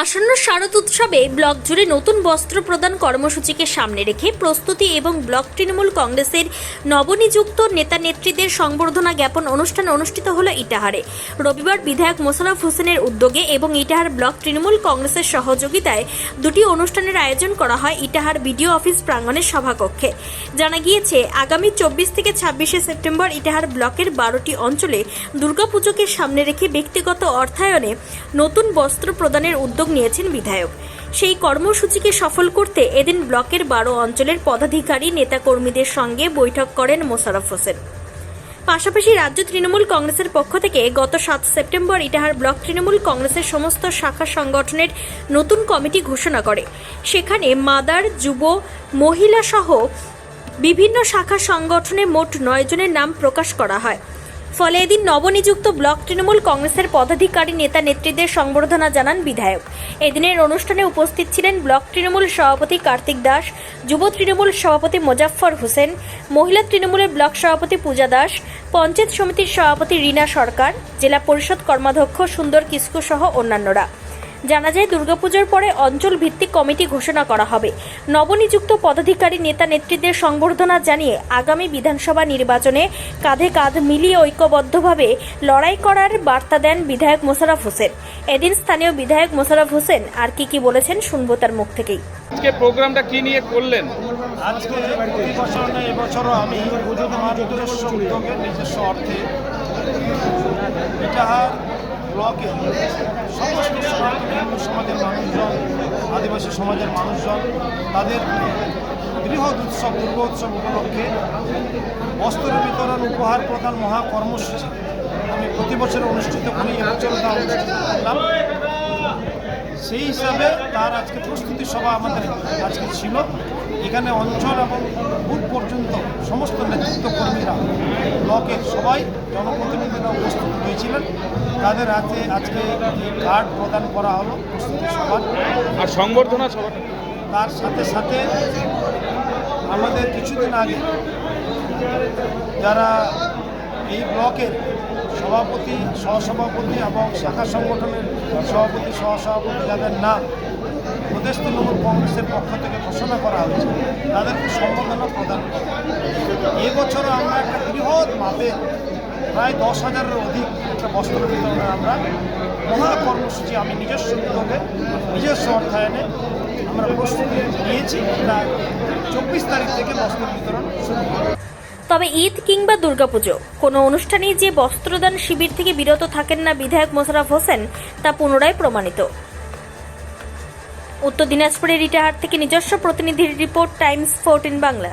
আসন্ন শারদ উৎসবে ব্লক জুড়ে নতুন বস্ত্র প্রদান কর্মসূচিকে সামনে রেখে প্রস্তুতি এবং ব্লক তৃণমূল কংগ্রেসের নবনিযুক্ত নেতা নেত্রীদের সংবর্ধনা জ্ঞাপন অনুষ্ঠান অনুষ্ঠিত হল ইটাহারে। রবিবার বিধায়ক মোশাররফ হোসেনের উদ্যোগে এবং ইটাহার ব্লক তৃণমূল কংগ্রেসের সহযোগিতায় দুটি অনুষ্ঠানের আয়োজন করা হয় ইটাহার বিডিও অফিস প্রাঙ্গণের সভাকক্ষে। জানা গিয়েছে, আগামী চব্বিশ থেকে ছাব্বিশে সেপ্টেম্বর ইটাহার ব্লকের বারোটি অঞ্চলে দুর্গাপুজোকে সামনে রেখে ব্যক্তিগত অর্থায়নে নতুন বস্ত্র প্রদানের উদ্যোগ নিয়েছেন বিধায়ক। সেই কর্মসূচিকে সফল করতে এদিন ব্লকের বারো অঞ্চলের পদাধিকারী নেতাকর্মীদের সঙ্গে বৈঠক করেন মোশারফ হোসেন। পাশাপাশি রাজ্য তৃণমূল কংগ্রেসের পক্ষ থেকে গত সাত সেপ্টেম্বর ইটাহার ব্লক তৃণমূল কংগ্রেসের সমস্ত শাখা সংগঠনের নতুন কমিটি ঘোষণা করে। সেখানে মাদার, যুব, মহিলা সহ বিভিন্ন শাখা সংগঠনে মোট নয় জনের নাম প্রকাশ করা হয়। ফলে এদিন নবনিযুক্ত ব্লক তৃণমূল কংগ্রেসের পদাধিকারী নেতা নেত্রীদের সংবর্ধনা জানান বিধায়ক। এদিনের অনুষ্ঠানে উপস্থিত ছিলেন ব্লক তৃণমূল সভাপতি কার্তিক দাস, যুব তৃণমূল সভাপতি মোজাফফর হোসেন, মহিলা তৃণমূলের ব্লক সভাপতি পূজা দাস, পঞ্চায়েত সমিতির সভাপতি রীনা সরকার, জেলা পরিষদ কর্মাধ্যক্ষ সুন্দর কিস্কু সহ অন্যান্যরা। জানা যায় দুর্গাপুজোর পরে অঞ্চল ভিত্তিক কমিটি ঘোষণা করা হবে। নবনিযুক্ত পদাধিকারী নেতা নেত্রীদের সংবর্ধনা জানিয়ে আগামী বিধানসভা নির্বাচনে কাঁধে কাঁধ মিলিয়ে ঐক্যবদ্ধভাবে লড়াই করার বার্তা দেন বিধায়ক মোশারফ হোসেন। এদিন স্থানীয় বিধায়ক মোশাররফ হোসেন আর কি কি বলেছেন শুনব তার মুখ থেকেই। আজকে প্রোগ্রামটা কি নিয়ে করলেন? আজকে প্রতি বছর না এবছরও আমি পুজো দেওয়ার নিজস্ব অর্থে ইটাহার ব্লকে সমস্ত সমাজের মানুষজন, আদিবাসী সমাজের মানুষজন, তাদের বৃহৎ উৎসব, দুর্গ উৎসব উপলক্ষে বস্ত্র বিতরণ উপহার প্রদান মহাকর্মসূচি আমি প্রতি বছর অনুষ্ঠিত করি এই তা অনুষ্ঠিত করলাম সেই হিসাবে তার আজকে প্রস্তুতি সভা আমাদের আজকে ছিল। এখানে অঞ্চল এবং বুথ পর্যন্ত সমস্ত নেতৃত্ব কর্মীরা ব্লকের সবাই জনপ্রতিনিধিরা উপস্থিত হয়েছিলেন। তাদের হাতে আজকে এই কার্ড প্রদান করা হলো প্রস্তুতি সভার আর সংবর্ধনা সভাটা তার সাথে সাথে আমাদের কিছুদিন আগে যারা এই ব্লকের সভাপতি, সহসভাপতি এবং শাখা সংগঠনের সভাপতি, সহসভাপতি যাদের নাম প্রদেশ তৃণমূল কংগ্রেসের পক্ষ থেকে ঘোষণা করা হয়েছে, তাদেরকে সম্বোধনা প্রদান করা এবছরও আমরা একটা বৃহৎ মাপের প্রায় দশ হাজারের অধিক একটা বস্ত্র বিতরণের আমরা মহা কর্মসূচি আমি নিজস্ব উদ্যোগে নিজস্ব অর্থায়নে আমরা প্রস্তুতি নিয়েছি। চব্বিশ তারিখ থেকে বস্ত্র বিতরণ শুরু হবে তবে ঈদ কিংবা দুর্গাপুজো। কোনো অনুষ্ঠানে যে বস্ত্রদান শিবির থেকে বিরত থাকেন না বিধায়ক মোশারফ হোসেন, তা পুনরায় প্রমাণিত। উত্তর দিনাজপুরের ইটাহার থেকে নিজস্ব প্রতিনিধির রিপোর্ট, টাইমস ফোরটিন বাংলা।